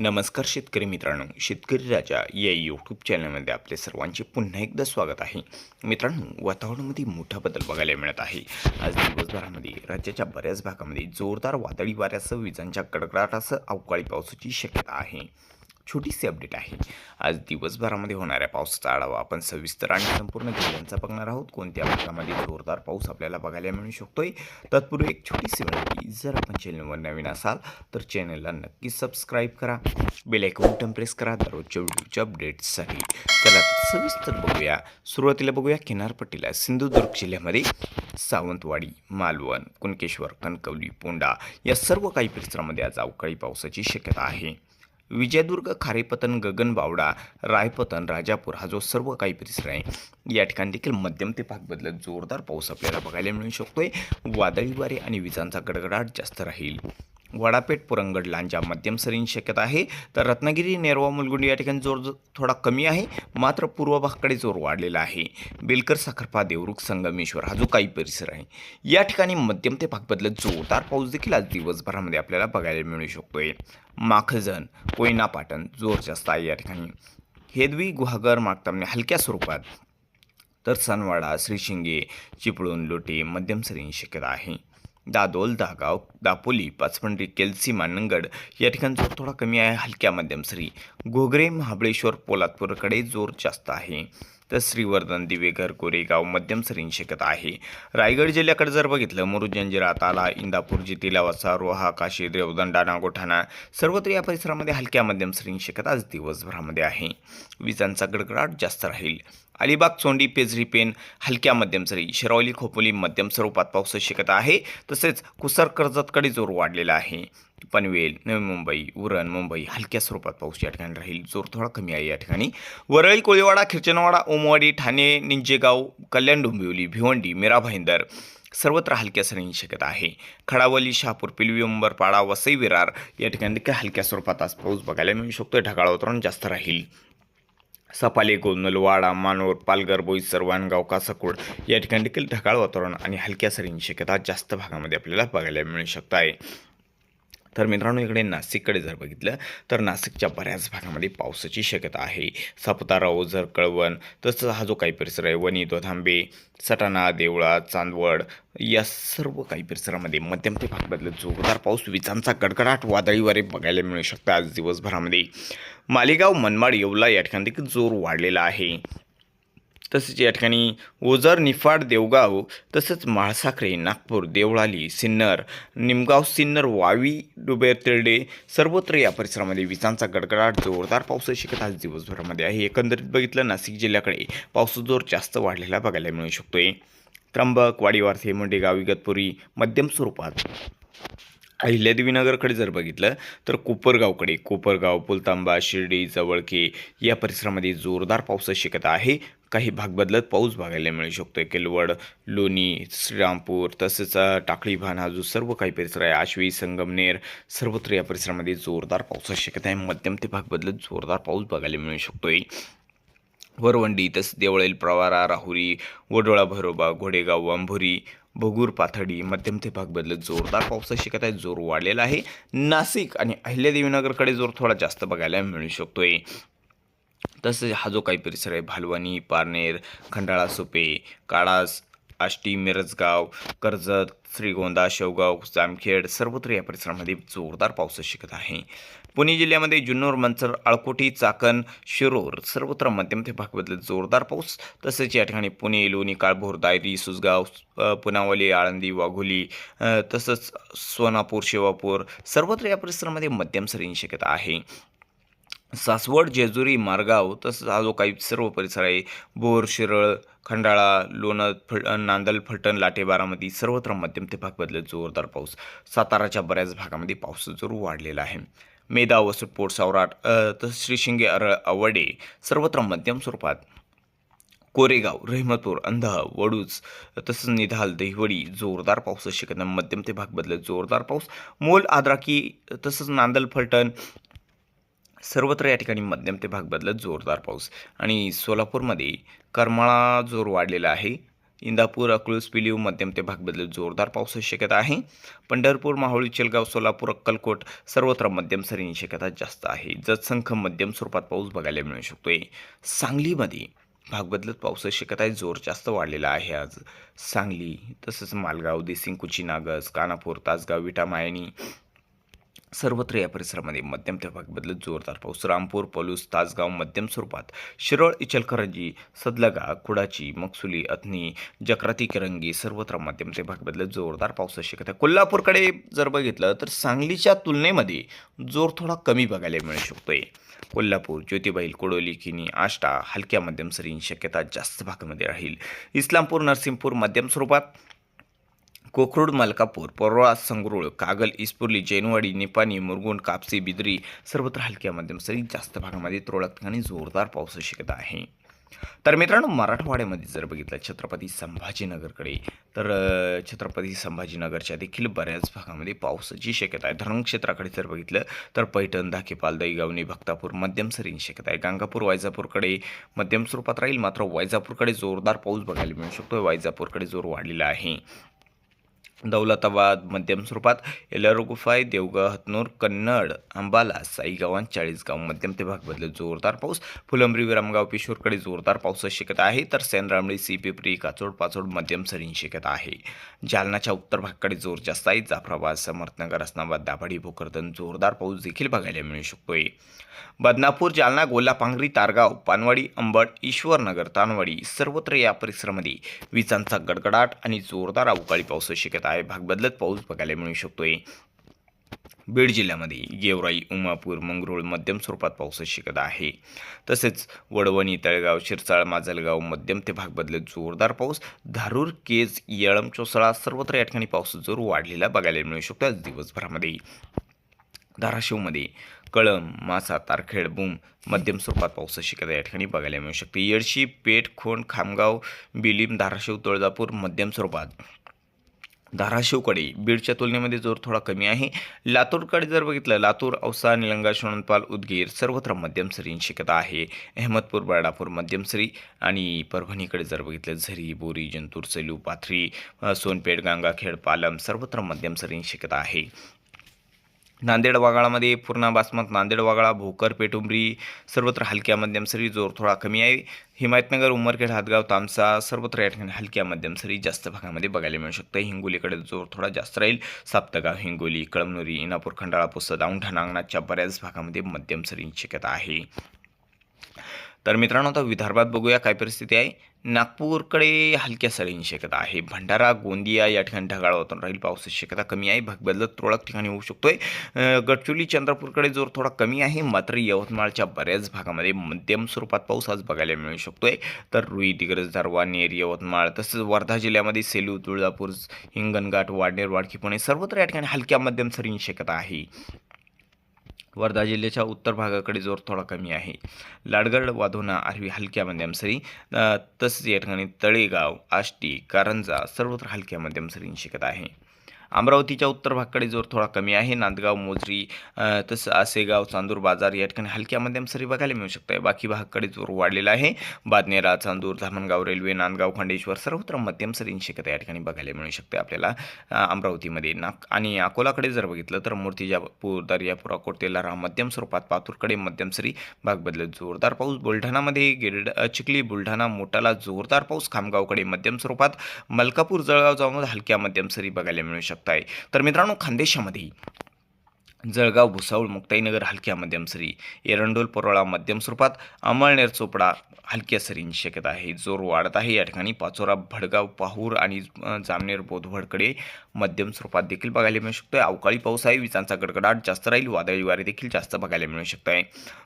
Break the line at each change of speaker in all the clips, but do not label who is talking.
नमस्कार शेतकरी मित्रांनो शेतकरी राजा या यूट्यूब चॅनलमध्ये आपले सर्वांचे पुन्हा एकदा स्वागत आहे. मित्रांनो वातावरणामध्ये मोठा बदल बघायला मिळत आहे. आज दिवसभरामध्ये राज्याच्या बऱ्याच भागामध्ये जोरदार वादळी वाऱ्यासह विजांच्या कडकडाटासह अवकाळी पावसाची शक्यता आहे. छोटीशी अपडेट आहे. आज दिवसभरामध्ये होणाऱ्या पावसाचा आढावा आपण सविस्तर आणि संपूर्ण जिल्ह्यांचा बघणार आहोत. कोणत्या भागामध्ये जोरदार पाऊस आपल्याला बघायला मिळू शकतोय? तत्पूर्वी एक छोटीशी विनंती जर आपण चॅनलवर नवीन असाल तर चॅनलला नक्की सबस्क्राईब करा. बेल आयकॉन प्रेस करा. दररोजच्या व्हिडिओच्या अपडेट्ससाठी चला सविस्तर बघूया. सुरुवातीला बघूया किनारपट्टीला सिंधुदुर्ग जिल्ह्यामध्ये सावंतवाडी मालवण कुणकेश्वर कणकवली पोंडा या सर्व काही परिसरामध्ये आज अवकाळी पावसाची शक्यता आहे. विजयदुर्ग खारेपतन गगनबावडा रायपतन राजापूर हा जो सर्व काही परिसर आहे या ठिकाणी देखील मध्यम ते भाग बदलत जोरदार पाऊस आपल्याला बघायला मिळू शकतोय. वादळी वारे आणि विजांचा गडगडाट जास्त राहील. वडापेठ पुरंगड लांजा मध्यम सरींची शक्यता आहे. तर रत्नागिरी नेरवा मुलगुंडी या ठिकाणी जोर थोडा कमी आहे. मात्र पूर्व भागाकडे जोर वाढलेला आहे. बेलकर साखरपा देवरुख संगमेश्वर हा जो काही परिसर आहे या ठिकाणी मध्यम ते भाग बदलत जोरदार पाऊस देखील आज दिवसभरामध्ये आपल्याला बघायला मिळू शकतोय. माखजन कोयना पाटण जोर जास्त आहे या ठिकाणी. हेदवी गुहागर मागतामने हलक्या स्वरूपात. तर सनवाडा श्रीशिंगे चिपळूण लोटे मध्यम सरींची शक्यता आहे. दादोल दागाव दापोली पाचपंडी केलसी मानंगड या ठिकाणचा जोर थोडा कमी आहे. हलक्या मध्यम सरी घोगरे महाबळेश्वर पोलादपूरकडे जोर जास्त आहे. तर श्रीवर्धन दिवेघर कोरेगाव मध्यम सरींची शक्यता आहे. रायगड जिल्ह्याकडे जर बघितलं मुरुजंजिरा ताला इंदापूर जितिला वसा रोहा काशी देवदंडा नागोठाणा सर्वत्र या परिसरामध्ये हलक्या मध्यम सरींची शक्यता आज दिवसभरामध्ये आहे. विजांचा गडगडाट जास्त राहील. अलिबाग चोंडी पेजरी पेन हलक्या मध्यम सरी शिरावली खोपोली मध्यम स्वरूपात पाऊस शिकत आहे. तसेच कुसर कर्जतकडे जोर वाढलेला आहे. पनवेल नवी मुंबई उरण मुंबई हलक्या स्वरूपात पाऊस या ठिकाणी राहील. जोर थोडा कमी आहे या ठिकाणी. वरळी कोळीवाडा खिरचनवाडा ओमवाडी ठाणे निंजेगाव कल्याण डोंबिवली भिवंडी मीरा भाईंदर सर्वत्र हलक्या सरींची शक्यता आहे. खडावली शहापूर पिलवी अंबरपाडा वसई विरार या ठिकाणी देखील हलक्या स्वरूपात आज पाऊस बघायला मिळू शकतो ढगाळ वातावरण जास्त राहील. सपाले गोंदल वाडा मानोर पालघर बोईसर वाणगाव कासाकुड या ठिकाणी देखील ढगाळ वातावरण आणि हलक्या सरींची शक्यता जास्त भागामध्ये आपल्याला बघायला मिळू शकत आहे. तर मित्रांनो इकडे नाशिककडे जर बघितलं तर नाशिकच्या बऱ्याच भागामध्ये पावसाची शक्यता आहे. सापुतारा ओझर कळवण तसंच हा जो काही परिसर आहे वणी दोधांबे सटाणा देवळा चांदवड या सर्व काही परिसरामध्ये मध्यम ते भाग बदलत जोरदार पाऊस विजांचा गडगडाट वादळी वारे बघायला मिळू शकतं आज दिवसभरामध्ये. मालेगाव मनमाड येवला या ठिकाणी देखील जोर वाढलेला आहे. तसेच या ठिकाणी ओझर निफाड देवगाव तसंच माळसाखरे नागपूर देवळाली सिन्नर निमगाव सिन्नर वावी डुबेर तिरडे सर्वत्र या परिसरामध्ये विजांचा गडगडाट जोरदार पावसाची शिकत आज दिवसभरामध्ये आहे. एकंदरीत बघितलं नाशिक जिल्ह्याकडे पावसाचा जोर जास्त वाढलेला बघायला मिळू शकतोय. त्र्यंबक वाडीवारथे मुंडेगाव इगतपुरी मध्यम स्वरूपात. अहिल्यादेवीनगरकडे जर बघितलं तर कोपरगावकडे कोपरगाव पुलतांबा शिर्डी जवळके या परिसरामध्ये जोरदार पावसाची शक्यता आहे. काही भाग बदलत पाऊस बघायला मिळू शकतो केलवड लोणी श्रीरामपूर तसेच टाकळीभान टाकळी भान हा जो सर्व काही परिसर आहे. आश्वी संगमनेर सर्वत्र या परिसरामध्ये जोरदार पावसाची शक्यता आहे. मध्यम ते भाग बदलत जोरदार पाऊस बघायला मिळू शकतोय. वरवंडी तसंच देवळेल प्रवारा राहुरी वडोळा भरोबा घोडेगाव अंभुरी भगूर पाथडी मध्यम ते भाग बदलत जोरदार पावसाची शिकत आहे. जोर वाढलेला आहे. नाशिक आणि अहिल्यादेवीनगरकडे जोर थोडा जास्त बघायला मिळू शकतोय. तसेच हा जो काही परिसर आहे भालवानी पारनेर खंडाळा सोपे काळास आष्टी मिरजगाव कर्जत श्रीगोंदा शेवगाव जामखेड सर्वत्र या परिसरामध्ये जोरदार पाऊस शिकत आहे. पुणे जिल्ह्यामध्ये जुन्नर मंचर अळकोटी चाकण शिरोर सर्वत्र मध्यम ते भाग जोरदार पाऊस. तसेच या ठिकाणी पुणे लोणी काळभोर दायरी सुसगाव पुनावली आळंदी वाघोली तसंच सोनापूर शिवापूर सर्वत्र या परिसरामध्ये मध्यम सरींची शक्यता आहे. सासवड जेजुरी मारगाव तसंच हा जो काही सर्व परिसर आहे बोर शिरळ खंडाळा लोणद फल नांदल फलटण लाटे बारामती सर्वत्र मध्यम ते भाग बदलत जोरदार पाऊस. साताराच्या बऱ्याच भागामध्ये पाऊस जोर वाढलेला आहे. मेदा वसुट पोट सावराट तसंच श्रीशिंगे अरळ आवडे सर्वत्र मध्यम स्वरूपात. कोरेगाव रहमतपूर अंधा वडूज तसंच निधाल दहिवडी जोरदार पाऊस शिकत मध्यम ते भाग बदलत जोरदार पाऊस. मोल आद्राकी तसंच नांदल फलटण सर्वत्र या ठिकाणी मध्यम ते भाग बदलत जोरदार पाऊस. आणि सोलापूरमध्ये करमाळा जोर वाढलेला आहे. इंदापूर अकलूज पिलीव मध्यम ते भाग बदलत जोरदार पावसाची शक्यता आहे. पंढरपूर माहुळी चेलगाव सोलापूर अक्कलकोट सर्वत्र मध्यम सरींची शक्यता जास्त आहे. जतसंख मध्यम स्वरूपात पाऊस बघायला मिळू शकतोय. सांगलीमध्ये भाग बदलत पावसाची शक्यता आहे. जोर जास्त वाढलेला आहे आज. सांगली तसंच मालगाव देसिंग कुची नागस कानापूर तासगाव विटा मायनी सर्वत्र या परिसरामध्ये मध्यम ते बदलत जोरदार पाऊस. रामपूर पलूस तासगाव मध्यम स्वरूपात शिरळ इचलकरंजी सदलगा कुडाची मकसुली अथनी जक्राती किरंगी सर्वत्र मध्यम ते बदलत जोरदार पाऊस शक्यता कोल्हापूरकडे जर बघितलं तर सांगलीच्या तुलनेमध्ये जोर थोडा कमी बघायला मिळू शकतोय. कोल्हापूर ज्योतिबाईल कोडोली किनी आष्टा हलक्या मध्यम सरींची शक्यता जास्त भागामध्ये राहील. इस्लामपूर नरसिंहपूर मध्यम स्वरूपात कोखरूड मलकापूर परोळा संगरुळ कागल इस्पुर्ली जैनवाडी निपाणी मुरगुंड कापसी बिद्री सर्वत्र हलक्या मध्यम सरी जास्त भागामध्ये तुरळक ठिकाणी जोरदार पावसाची शक्यता आहे. तर मित्रांनो मराठवाड्यामध्ये जर बघितलं छत्रपती संभाजीनगरकडे तर छत्रपती संभाजीनगरच्या देखील बऱ्याच भागामध्ये पावसाची शक्यता आहे. धरण क्षेत्राकडे जर बघितलं तर पैठण धाकेपाल दहीगावणी भक्तापूर मध्यम सरींची शक्यता आहे. गांगापूर वैजापूरकडे मध्यम स्वरूपात राहील मात्र वैजापूरकडे जोरदार पाऊस बघायला मिळू शकतो वैजापूरकडे जोर वाढलेला आहे. दौलताबाद मध्यम स्वरूपात एलर गुफाय हतनूर कन्नड अंबाला साईगावान चाळीसगाव मध्यम ते भाग जोरदार पाऊस. फुलंब्री विरामगाव पिशोरकडे जोरदार पावसाची शक्यता आहे तर सेनरामळी सी पिपरी काचोड पाचोड मध्यम सरींची शक्यता आहे. जालनाच्या उत्तर भागाकडे जोर जास्त आहे जाफराबाद समर्थनगर असनाबाद दाभाडी भोकरदन जोरदार पाऊस देखील बघायला मिळू शकतोय. बदनापूर जालना गोलापांगरी तारगाव पानवाडी अंबड ईश्वरनगर तानवाडी सर्वत्र या परिसरामध्ये विजांचा गडगडाट आणि जोरदार अवकाळी पावसाची शक्यता काय भाग बदलत पाऊस बघायला मिळू शकतोय? बीड जिल्ह्यामध्ये गेवराई उमापूर मंगरुळ मध्यम स्वरूपात पावसाची शक्यता आहे. तसेच वडवणी तळगाव शिरसाळ माजलगाव मध्यम ते भाग बदलत जोरदार पाऊस. धारूर केज येळम चोसळा सर्वत्र या ठिकाणी पाऊस जोर वाढलेला बघायला मिळू शकतो आज दिवसभरामध्ये. धाराशिवमध्ये कळम मासा तारखेड बुम मध्यम स्वरूपात पावसाची शक्यता या ठिकाणी बघायला मिळू शकते. येडशी पेठ खोंड खामगाव बिलीम धाराशिव तुळजापूर मध्यम स्वरूपात धाराशिवकडे बीडच्या तुलनेमध्ये जोर थोडा कमी आहे. लातूरकडे जर बघितलं लातूर औसा निलंगा शोणपाल उदगीर सर्वत्र मध्यम सरींची शक्यता आहे. अहमदपूर बर्डापूर मध्यम सरी आणि परभणीकडे जर बघितलं झरी बोरी जंतूर सेलू पाथरी सोनपेठ गंगाखेड पालम सर्वत्र मध्यम सरींची शक्यता आहे. नांदेड वागाळामध्ये पूर्णा बासमत नांदेड वागाळा भोकर पेटुंबरी सर्वत्र हलक्या मध्यम सरी जोर थोडा कमी आहे. हिमायतनगर उमरखेड हातगाव तामसा सर्वत्र या ठिकाणी हलक्या मध्यम सरी जास्त भागामध्ये बघायला मिळू शकतं. हिंगोलीकडे जोर थोडा जास्त राहील. साप्तगाव हिंगोली कळमनुरी इनापूर खंडाळा पुसद औंढा नागनाथच्या बऱ्याच भागामध्ये मध्यम सरींची शक्यता आहे. तर मित्रांनो आता विदर्भात बघूया काय परिस्थिती आहे. नागपूरकडे हलक्या सरींची शक्यता आहे. भंडारा गोंदिया या ठिकाणी ढगाळ वातावरण राहील. पावसाची शक्यता कमी आहे. भाग बदलत तुरळक ठिकाणी होऊ शकतोय. अं, गडचिरोली चंद्रपूरकडे जोर थोडा कमी आहे. मात्र यवतमाळच्या बऱ्याच भागामध्ये मध्यम स्वरूपात पाऊस आज बघायला मिळू शकतोय. तर रुई दिग्रज दारवा नेर यवतमाळ तसंच वर्धा जिल्ह्यामध्ये सेलू तुळजापूर हिंगणघाट वाडनेर वाडखी पुणे सर्वत्र या ठिकाणी हलक्या मध्यम सरींची शक्यता आहे. वर्धा जिल्ह्याच्या उत्तर भागाकडे जोर थोडा कमी आहे. लाडगड वाधोना आरवी हलक्या मध्यम सरी तसेच या ठिकाणी तळेगाव आष्टी कारंजा सर्वत्र हलक्या मध्यम सरी शिकत आहे. अमरावतीच्या उत्तर भागाकडे जोर थोडा कमी आहे. नांदगाव मोजरी तसं आसेगाव चांदूर बाजार या ठिकाणी हलक्या मध्यम सरी बघायला मिळू शकते बाकी भागाकडे जोर वाढलेला आहे. बादनेरा चांदूर धामणगाव रेल्वे नांदगाव खंडेश्वर सर्वत्र मध्यम सरींची शक्यता या ठिकाणी बघायला मिळू शकते आपल्याला. अमरावतीमध्ये नाक आणि अकोलाकडे जर बघितलं तर मूर्तिजापूर दर्यापूर अकोट तेलारा मध्यम स्वरूपात पातूरकडे मध्यम सरी भाग बदलत जोरदार पाऊस. बुलढाणामध्ये गिरड चिखली बुलढाणा मोठाला जोरदार पाऊस. खामगावकडे मध्यम स्वरूपात. मलकापूर जळगाव जाऊन हलक्या मध्यम सरी बघायला मिळू शकत आहे तर मित्रांनो खानदेशामध्ये जळगाव भुसावळ मुक्ताईनगर हलक्या मध्यम सरी एरंडोल परोळा मध्यम स्वरूपात अमळनेर चोपडा हलक्या सरींची शक्यता आहे. जोर वाढत आहे. या ठिकाणी पाचोरा भडगाव पाहूर आणि जामनेर बोधवडकडे मध्यम स्वरूपात देखील बघायला मिळू शकतो अवकाळी पाऊस आहे. विजांचा गडगडाट जास्त राहील. वादळी वारे देखील जास्त बघायला मिळू शकत आहे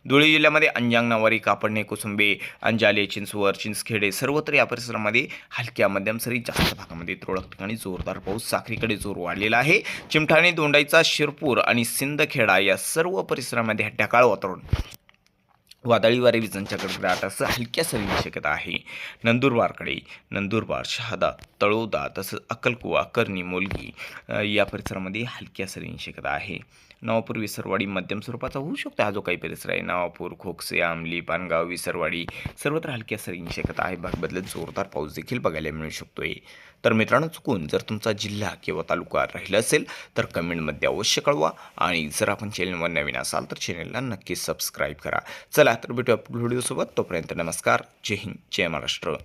धुळे जिल्ह्यामध्ये अंजांग नवारी कापडणे कुसुंबे अंजाले चिंचवर चिंचखेडे सर्वत्र या परिसरामध्ये हलक्या मध्यम सरी जास्त भागामध्ये तुरळक ठिकाणी जोरदार पाऊस. साखरीकडे जोर वाढलेला आहे. चिमठाणे दोंडाईचा शिरपूर आणि सिंदखेडा या सर्व परिसरामध्ये ढगाळ वातावरण. वादळी वारे विजांच्या कडकडाटासह हलक्या सरींची शक्यता आहे. नंदुरबारकडे नंदुरबार शहादा तळोदा तसंच अक्कलकुवा करणी मोलगी या परिसरामध्ये हलक्या सरींची शक्यता आहे. नवापूर विसरवाडी मध्यम स्वरूपाचा होऊ शकतो. हा जो काही परिसर आहे नवापूर खोकसे आमली पानगाव विसरवाडी सर्वत्र हलक्या सरींची शक्यता आहे. भाग बदलत जोरदार पाऊस देखील बघायला मिळू शकतोय. तर मित्रांनो चुकून जर तुमचा जिल्हा किंवा तालुका राहिला असेल तर कमेंटमध्ये अवश्य कळवा. आणि जर आपण चॅनलवर नवीन असाल तर चॅनलला नक्की सबस्क्राईब करा. चला तर भेटूया पुढील व्हिडिओसोबत. तोपर्यंत नमस्कार. जय हिंद. जय महाराष्ट्र.